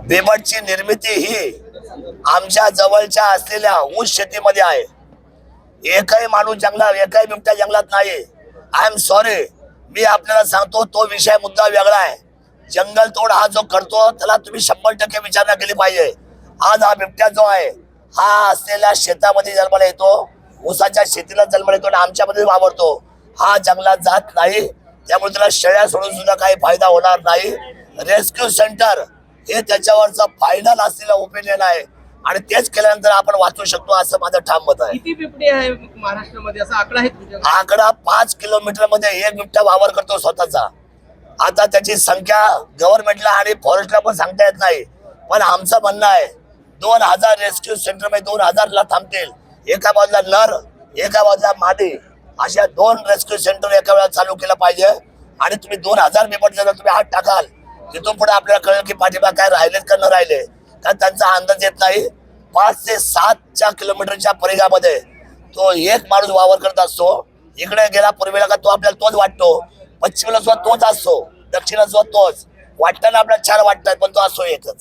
बिबटची निर्मिती ही आमच्या जवळच्या असलेल्या ऊस शेतीमध्ये आहे. एकही माणूस जंगलात एकही बिबट्या जंगलात नाही. आय एम सॉरी मी आपल्याला सांगतो तो विषय मुद्दा वेगळा आहे. जंगल तोड हा जो करतो त्याला तुम्ही शंभर टक्के विचारणा केली पाहिजे. आज हा बिबट्या जो आहे हा असलेल्या शेतामध्ये जन्माला येतो. ऊसाच्या शेतीला जन्माला येतो आणि आमच्यामध्ये वावरतो. हा जंगलात जात नाही. त्यामुळे त्याला शेळ्या सोडून सुद्धा काही फायदा होणार नाही. रेस्क्यू सेंटर हे त्याच्यावरचा फायनल असलेला ओपिनियन आहे. आणि तेच केल्यानंतर आपण वाचू शकतो असं माझं ठाम मत आहे. किती बिबटे आहे महाराष्ट्रामध्ये? असा आकडा आहे तुमच्याकडे आकडा पाच किलोमीटरमध्ये एक बिबट्या वावर करतो स्वतःचा. आता त्याची संख्या गव्हर्नमेंटला आणि फॉरेस्टला पण सांगता येत नाही. पण आमचं म्हणणं आहे दोन हजार रेस्क्यू सेंटरमध्ये दोन हजारला थांबतील. एका बाजूला नर एका बाजूला मादी. अशा दोन रेस्क्यू सेंटर एका वेळा चालू केलं पाहिजे. आणि तुम्ही दोन हजार बिबट जर तुम्ही हात टाकाल तिथून पुढे आपल्याला कळेल की पाठिंबा काय राहिलेत का न राहिले. कारण त्यांचा अंदाज येत नाही. पाच ते सातच्या किलोमीटरच्या परिघामध्ये तो एक माणूस वावर करत असतो. इकडे गेला पूर्वेला का तो आपल्याला तोच वाटतो. पश्चिमेला सुद्धा तोच असतो. दक्षिणा सुद्धा तोच. वाटताना आपल्याला छान वाटतात पण तो असतो एकच.